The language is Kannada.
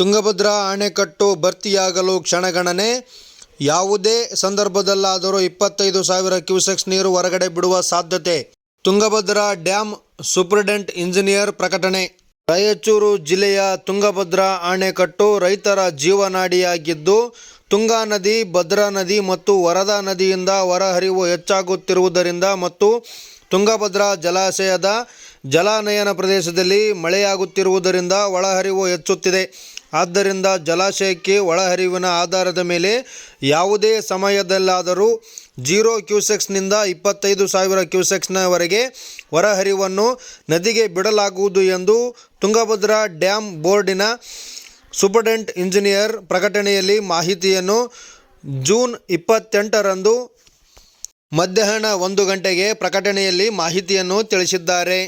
ತುಂಗಭದ್ರಾ ಅಣೆಕಟ್ಟು ಭರ್ತಿಯಾಗಲು ಕ್ಷಣಗಣನೆ. ಯಾವುದೇ ಸಂದರ್ಭದಲ್ಲಾದರೂ ಇಪ್ಪತ್ತೈದು ಸಾವಿರ ಕ್ಯೂಸೆಕ್ಸ್ ನೀರು ಹೊರಗಡೆ ಬಿಡುವ ಸಾಧ್ಯತೆ. ತುಂಗಭದ್ರಾ ಡ್ಯಾಮ್ ಸೂಪರಿಂಟೆಂಡೆಂಟ್ ಇಂಜಿನಿಯರ್ ಪ್ರಕಟಣೆ. ರಾಯಚೂರು ಜಿಲ್ಲೆಯ ತುಂಗಭದ್ರಾ ಅಣೆಕಟ್ಟು ರೈತರ ಜೀವನಾಡಿಯಾಗಿದ್ದು, ತುಂಗಾ ನದಿ, ಭದ್ರಾ ನದಿ ಮತ್ತು ವರದಾ ನದಿಯಿಂದ ಹೊರಹರಿವು ಹೆಚ್ಚಾಗುತ್ತಿರುವುದರಿಂದ ಮತ್ತು ತುಂಗಭದ್ರಾ ಜಲಾಶಯದ ಜಲಾನಯನ ಪ್ರದೇಶದಲ್ಲಿ ಮಳೆಯಾಗುತ್ತಿರುವುದರಿಂದ ಒಳಹರಿವು ಹೆಚ್ಚುತ್ತಿದೆ. ಆದ್ದರಿಂದ ಜಲಾಶಯಕ್ಕೆ ಒಳಹರಿವಿನ ಆಧಾರದ ಮೇಲೆ ಯಾವುದೇ ಸಮಯದಲ್ಲಾದರೂ ಜೀರೋ ಕ್ಯೂಸೆಕ್ಸ್ನಿಂದ ಇಪ್ಪತ್ತೈದು ಸಾವಿರ ಕ್ಯೂಸೆಕ್ಸ್ನವರೆಗೆ ಹೊರಹರಿವನ್ನು ನದಿಗೆ ಬಿಡಲಾಗುವುದು ಎಂದು ತುಂಗಭದ್ರಾ ಡ್ಯಾಮ್ ಬೋರ್ಡಿನ ಸೂಪರ್ಡೆಂಟ್ ಇಂಜಿನಿಯರ್ ಪ್ರಕಟಣೆಯಲ್ಲಿ ಮಾಹಿತಿಯನ್ನು ಜೂನ್ ಇಪ್ಪತ್ತೆಂಟರಂದು ಮಧ್ಯಾಹ್ನ ಒಂದು ಗಂಟೆಗೆ ಪ್ರಕಟಣೆಯಲ್ಲಿ ಮಾಹಿತಿಯನ್ನು ತಿಳಿಸಿದ್ದಾರೆ.